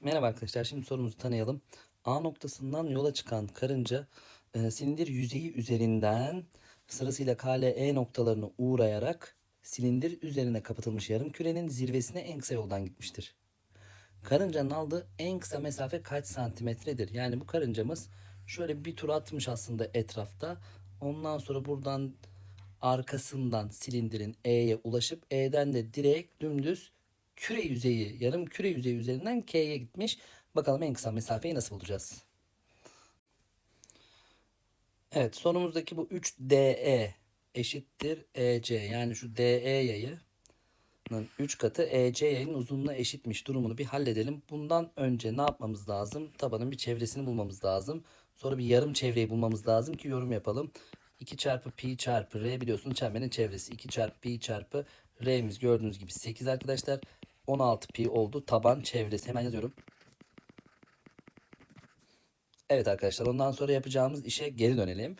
Merhaba arkadaşlar. Şimdi sorumuzu tanıyalım. A noktasından yola çıkan karınca e, silindir yüzeyi üzerinden sırasıyla K, L, E noktalarını uğrayarak silindir üzerine kapatılmış yarım kürenin zirvesine en kısa yoldan gitmiştir. Karıncanın aldığı en kısa mesafe kaç santimetredir? Yani bu karıncamız şöyle bir tur atmış aslında etrafta. Ondan sonra buradan arkasından silindirin E'ye ulaşıp E'den de direkt dümdüz küre yüzeyi, yarım küre yüzeyi üzerinden K'ye gitmiş. Bakalım en kısa mesafeyi nasıl bulacağız? Evet sorumuzdaki bu 3DE eşittir EC. Yani şu DE yayı 3 katı EC yayının uzunluğuna eşitmiş durumunu bir halledelim. Bundan önce ne yapmamız lazım? Tabanın bir çevresini bulmamız lazım. Sonra bir yarım çevreyi bulmamız lazım ki yorum yapalım. 2 çarpı pi çarpı r biliyorsunuz çemberin çevresi. 2 çarpı pi çarpı r'miz gördüğünüz gibi 8 arkadaşlar. 16 pi oldu taban çevresi. Hemen yazıyorum. Evet arkadaşlar ondan sonra yapacağımız işe geri dönelim.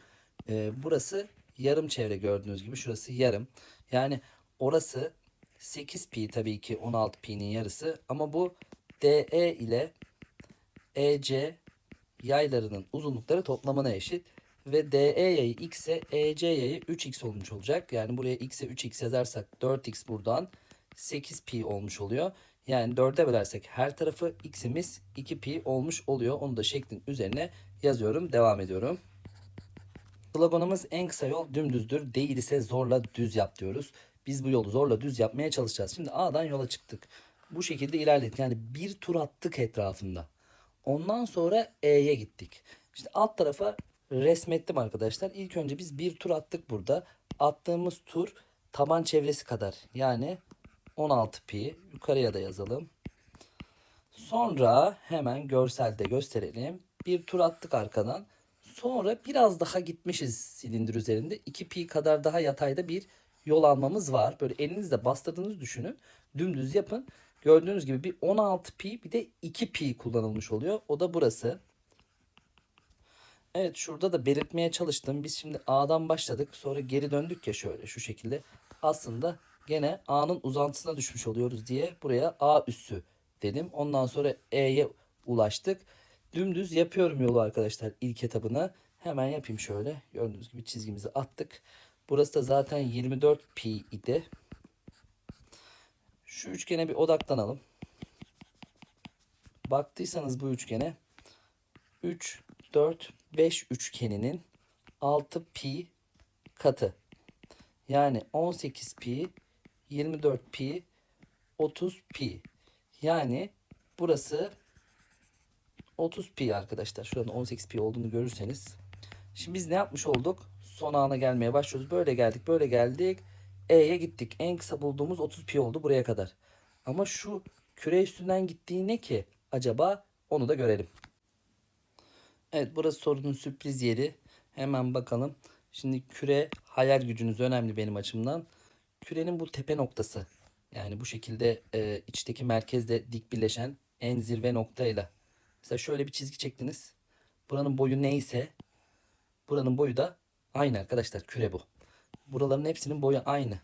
Ee, burası yarım çevre gördüğünüz gibi. Şurası yarım. Yani orası 8 pi tabii ki 16 pi'nin yarısı. Ama bu DE ile EC yaylarının uzunlukları toplamına eşit. Ve DE yayı x ise EC yayı 3x olmuş olacak. Yani buraya x'e 3x yazarsak 4x buradan 8pi olmuş oluyor. Yani 4'e bölersek her tarafı x'imiz 2pi olmuş oluyor. Onu da şeklin üzerine yazıyorum. Devam ediyorum. Sloganımız en kısa yol dümdüzdür. Değil ise zorla düz yap diyoruz. Biz bu yolu zorla düz yapmaya çalışacağız. Şimdi A'dan yola çıktık. Bu şekilde ilerledik. Yani bir tur attık etrafında. Ondan sonra E'ye gittik. İşte alt tarafa resmettim arkadaşlar. İlk önce biz bir tur attık burada. Attığımız tur taban çevresi kadar. Yani 16 pi. Yukarıya da yazalım. Sonra hemen görselde gösterelim. Bir tur attık arkadan. Sonra biraz daha gitmişiz silindir üzerinde. 2 pi kadar daha yatayda bir yol almamız var. Böyle elinizle bastırdığınızı düşünün. Dümdüz yapın. Gördüğünüz gibi bir 16 pi bir de 2 pi kullanılmış oluyor. O da burası. Evet şurada da belirtmeye çalıştım. Biz şimdi A'dan başladık. Sonra geri döndük ya şöyle şu şekilde. Aslında gene A'nın uzantısına düşmüş oluyoruz diye buraya A üssü dedim. Ondan sonra E'ye ulaştık. Dümdüz yapıyorum yolu arkadaşlar ilk etabını. Hemen yapayım şöyle. Gördüğünüz gibi çizgimizi attık. Burası da zaten 24 pi idi. Şu üçgene bir odaklanalım. Baktıysanız bu üçgene 3, 4, 5 üçgeninin 6 pi katı. Yani 18 pi, 24 pi, 30 pi. Yani burası 30 pi arkadaşlar. Şuranın 18 pi olduğunu görürseniz. Şimdi biz ne yapmış olduk? Son ana gelmeye başlıyoruz. Böyle geldik, böyle geldik. E'ye gittik. En kısa bulduğumuz 30 pi oldu buraya kadar. Ama şu küre üstünden gittiği ne ki? Acaba onu da görelim. Evet burası sorunun sürpriz yeri. Hemen bakalım. Şimdi küre hayal gücünüz önemli benim açımdan. Kürenin bu tepe noktası. Yani bu şekilde e, içteki merkezde dik birleşen en zirve noktayla. Mesela şöyle bir çizgi çektiniz. Buranın boyu neyse buranın boyu da aynı arkadaşlar. Küre bu. Buraların hepsinin boyu aynı.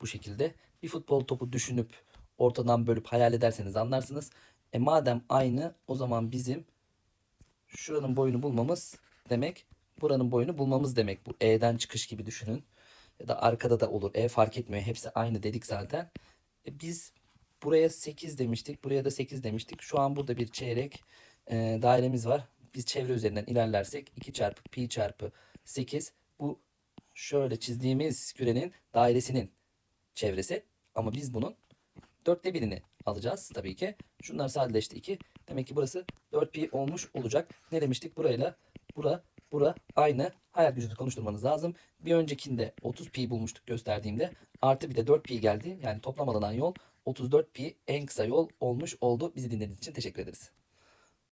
Bu şekilde bir futbol topu düşünüp ortadan bölüp hayal ederseniz anlarsınız. E madem aynı o zaman bizim şuranın boyunu bulmamız demek buranın boyunu bulmamız demek. Bu E'den çıkış gibi düşünün. Ya da arkada da olur. E fark etmiyor. Hepsi aynı dedik zaten. E biz buraya 8 demiştik. Buraya da 8 demiştik. Şu an burada bir çeyrek e, dairemiz var. Biz çevre üzerinden ilerlersek 2 çarpı pi çarpı 8 bu şöyle çizdiğimiz kürenin dairesinin çevresi. Ama biz bunun dörtte birini alacağız tabii ki. Şunlar sadeleşti 2. Demek ki burası 4 pi olmuş olacak. Ne demiştik? Burayla bura bura aynı. Hayal gücünü konuşturmanız lazım. Bir öncekinde 30 pi bulmuştuk gösterdiğimde. Artı bir de 4 pi geldi. Yani toplam alınan yol 34 pi en kısa yol olmuş oldu. Bizi dinlediğiniz için teşekkür ederiz.